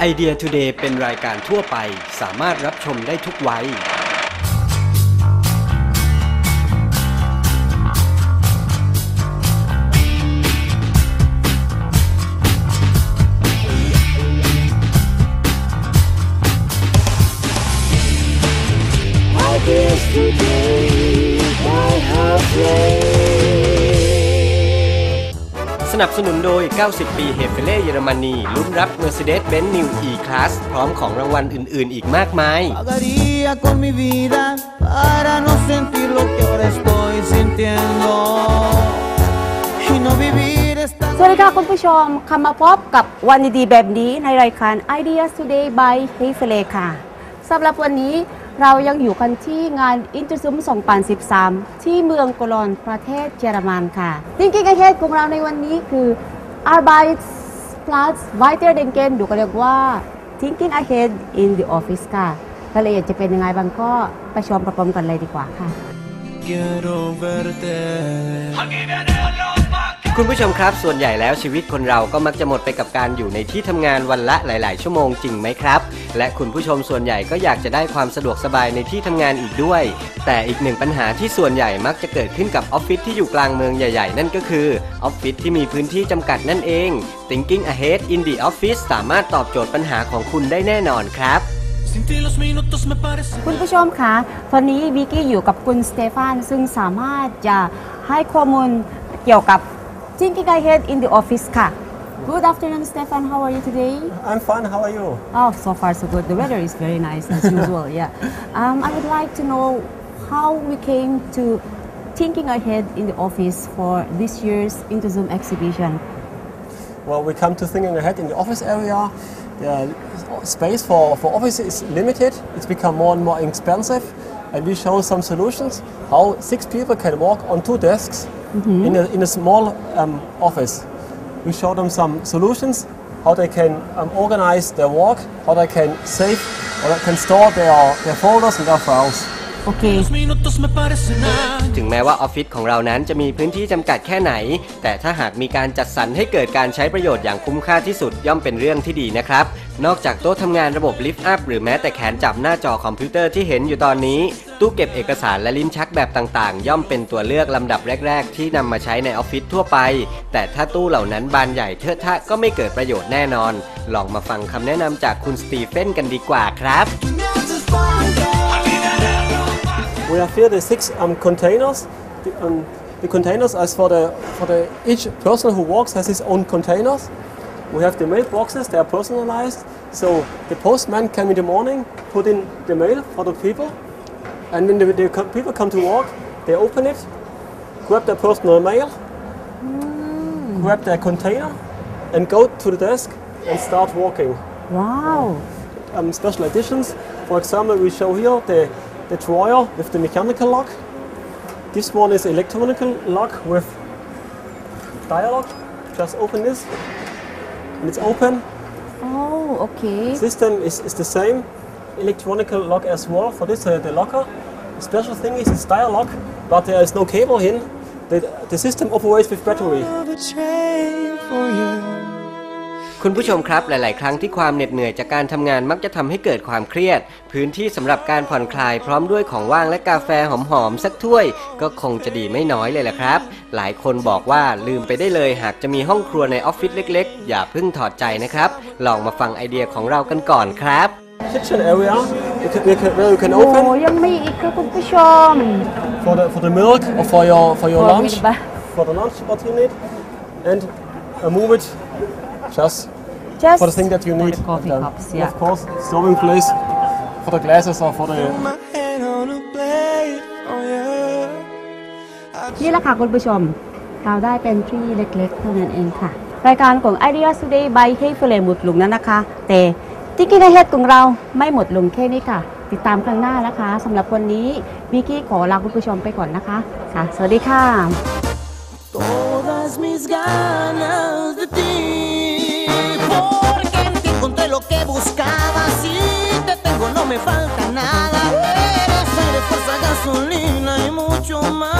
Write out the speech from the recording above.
ไอเดียทูเดย์เป็นรายการทั่วไปสามารถรับชมได้ทุกวัย Ideas today, my halfway. นับสนุนโดย 90 ปี เฮเฟเล่เยอรมนีลุ้นรับ Mercedes-Benz New E-Class พร้อมของรางวัลอื่น ๆ อีกมากมายสวัสดีค่ะคุณผู้ชมคำมาพบกับวันดีๆแบบนี้ ในรายการ Ideas Today by h e y f e l e ค่ะ สำหรับวันนี้เรายังอยู่กันที่งาน อินเตอร์ซุม2013 ที่เมืองโกลอนประเทศเยอรมันค่ะท้งกิจกเรมของเราในวันนี้คือ Arbeit Plus Weiter Denken ดูก็เรียกว่า Thinking Ahead in the Office ค่ะรายละเอียดจะเป็นยังไงบางก็ไปชมประพมกันเลยดีกว่าค่ะคุณผู้ชมครับ ส่วนใหญ่แล้วชีวิตคนเราก็มักจะหมดไปกับการอยู่ในที่ทำงานวันละหลายๆ ชั่วโมงจริงไหมครับ และคุณผู้ชมส่วนใหญ่ก็อยากจะได้ความสะดวกสบายในที่ทำงานอีกด้วย แต่อีกหนึ่งปัญหาที่ส่วนใหญ่มักจะเกิดขึ้นกับออฟฟิศที่อยู่กลางเมืองใหญ่ ๆ นั่นก็คือออฟฟิศที่มีพื้นที่จำกัดนั่นเอง Thinking Ahead in the Office สามารถตอบโจทย์ปัญหาของคุณได้แน่นอนครับ คุณผู้ชมคะตอนนี้วิกกี้อยู่กับคุณสเตฟานซึ่งสามารถจะให้ข้อมูลเกี่ยวกับ thinking ahead in the office car. Good afternoon, Stefan. How are you today? I'm fine. How are you? Oh, so far so good. The weather is very nice as usual. Yeah. Um, I would like to know how we came to thinking ahead in the office for this year's InterZoom exhibition. Well, we come to thinking ahead in the office area. The space for, for office is limited. It's become more and more expensive. And we show some solutions how six people can work on two desks m m -hmm. in, a, in a small um, office. We show them some solutions, how they can um, organize their work, how they can save, how they can store their, their folders and their files. Okay. ถึงแม้ว่าออฟฟิศของเรานั้นจะมีพื้นที่จำกัดแค่ไหน แต่ถ้าหากมีการจัดสรรให้เกิดการใช้ประโยชน์อย่างคุ้มค่าที่สุดย่อมเป็นเรื่องที่ดีนะครับนอกจากโต๊ะทำงานระบบลิฟต์อัพหรือแม้แต่แขนจับหน้าจอคอมพิวเตอร์ที่เห็นอยู่ตอนนี้ ตู้เก็บเอกสารและลิ้นชักแบบต่างๆ ย่อมเป็นตัวเลือกลำดับแรกๆ ที่นำมาใช้ในออฟฟิศทั่วไป แต่ถ้าตู้เหล่านั้นบานใหญ่เทอะทะก็ไม่เกิดประโยชน์แน่นอน ลองมาฟังคำแนะนำจากคุณสตีเฟนกันดีกว่าครับ We have here the six um, containers. The, um, the containers as for the for the each person who walks has his own containers. We have the mailboxes, they are personalized. So the postman come in the morning, put in the mail for the people, and when the, the people come to work, they open it, grab their personal mail, mm. grab their container, and go to the desk and start working. Wow. Um, special editions. For example, we show here the, the drawer with the mechanical lock. This one is electronic lock with dialogue. Just open this and it's open. Oh, okay. System is, is the same. Electronic lock as well for this, uh, the locker. The special thing is it's dial lock, but there is no cable in. The, the system operates with battery. คุณผู้ชมครับ หลายๆ ครั้งที่ความเหน็ดเหนื่อยจากการทำงานมักจะทำให้เกิดความเครียด พื้นที่สำหรับการผ่อนคลายพร้อมด้วยของว่างและกาแฟหอม ๆ สักถ้วย ก็คงจะดีไม่น้อยเลยแหละครับ หลายคนบอกว่าลืมไปได้เลยหากจะมีห้องครัวในออฟฟิศเล็ก ๆ อย่าเพิ่งถอดใจนะครับ ลองมาฟังไอเดียของเรากันก่อนครับ Kitchen area y o can, y o can, w e can โอ้ open ยังมีอีกค่ะคุณผู้ชม for the for the milk or for your for your For lunch for the lunch what you need and a move it just, just for the thing that you need. coffee cups, yeah. Of course, serving place for the glasses or for the. นี่แหละค่ะคุณผู้ชมเราได้เป็นที่เล็กๆ เท่านั้นเองค่ะ รายการของ Idea Today by h e f e l e หมดลงนั้นนะคะแต่ที่กินได้เฮ็ดของเราไม่หมดลงแค่นี้ค่ะ ติดตามครั้งหน้านะคะสำหรับวันนี้มิกกี้ขอลาคุณผู้ชมไปก่อนนะคะค่ะสวัสดีค่ะ me falta nada. Eres, fuerza, gasolina y mucho más.